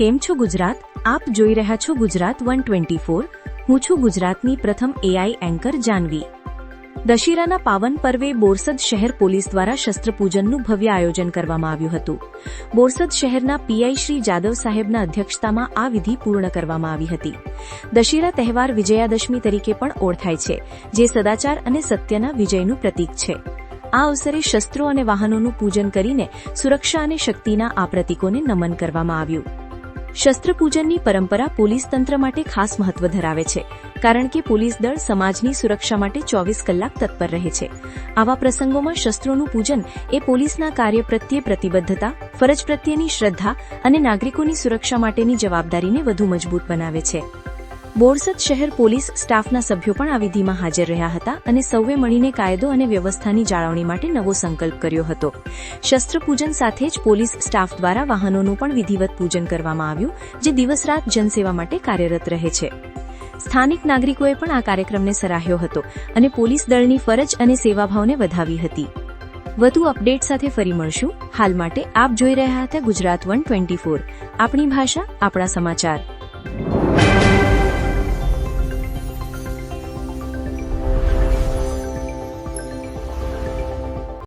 કેમ છો ગુજરાત? આપ જોઈ રહ્યા છો ગુજરાત વન ટ્વેન્ટી ફોર. હું છું ગુજરાતની પ્રથમ એઆઈ એન્કર જાનવી. દશેરાના પાવન પર્વે બોરસદ શહેર પોલીસ દ્વારા શસ્ત્રપૂજનનું ભવ્ય આયોજન કરવામાં આવ્યું હતું. બોરસદ શહેરના પીઆઈ શ્રી જાદવ સાહેબના અધ્યક્ષતામાં આ વિધિ પૂર્ણ કરવામાં આવી હતી. દશેરા તહેવાર વિજયાદશમી તરીકે પણ ઓળખાય છે, જે સદાચાર અને સત્યના વિજયનું પ્રતીક છે. આ અવસરે શસ્ત્રો અને વાહનોનું પૂજન કરીને સુરક્ષા અને શક્તિના આ પ્રતીકોને નમન કરવામાં આવ્યું. શસ્ત્રપૂજનની પરંપરા પોલીસ તંત્ર માટે ખાસ મહત્વ ધરાવે છે, કારણ કે પોલીસ દળ સમાજની સુરક્ષા માટે ચોવીસ કલાક તત્પર રહે છે. આવા પ્રસંગોમાં શસ્ત્રોનું પૂજન એ પોલીસના કાર્ય પ્રત્યે પ્રતિબદ્ધતા, ફરજ પ્રત્યેની શ્રદ્ધા અને નાગરિકોની સુરક્ષા માટેની જવાબદારીને વધુ મજબૂત બનાવે છે. બોરસદ શહેર પોલીસ સ્ટાફના સભ્યો પણ આ વિધિમાં હાજર રહ્યા હતા અને સૌએ મળીને કાયદો અને વ્યવસ્થાની જાળવણી માટે નવો સંકલ્પ કર્યો હતો. શસ્ત્રપૂજન સાથે જ પોલીસ સ્ટાફ દ્વારા વાહનોનું પણ વિધિવત પૂજન કરવામાં આવ્યું, જે દિવસ રાત જનસેવા માટે કાર્યરત રહે છે. સ્થાનિક નાગરિકોએ પણ આ કાર્યક્રમને સરાહ્યો હતો અને પોલીસ દળની ફરજ અને સેવાભાવને વધાવી હતી. વધુ અપડેટ સાથે ફરી મળશું. હાલ માટે આપ જોઈ રહ્યા હતા ગુજરાત વન ટ્વેન્ટી ફોર. આપણી ભાષા, આપણા સમાચાર.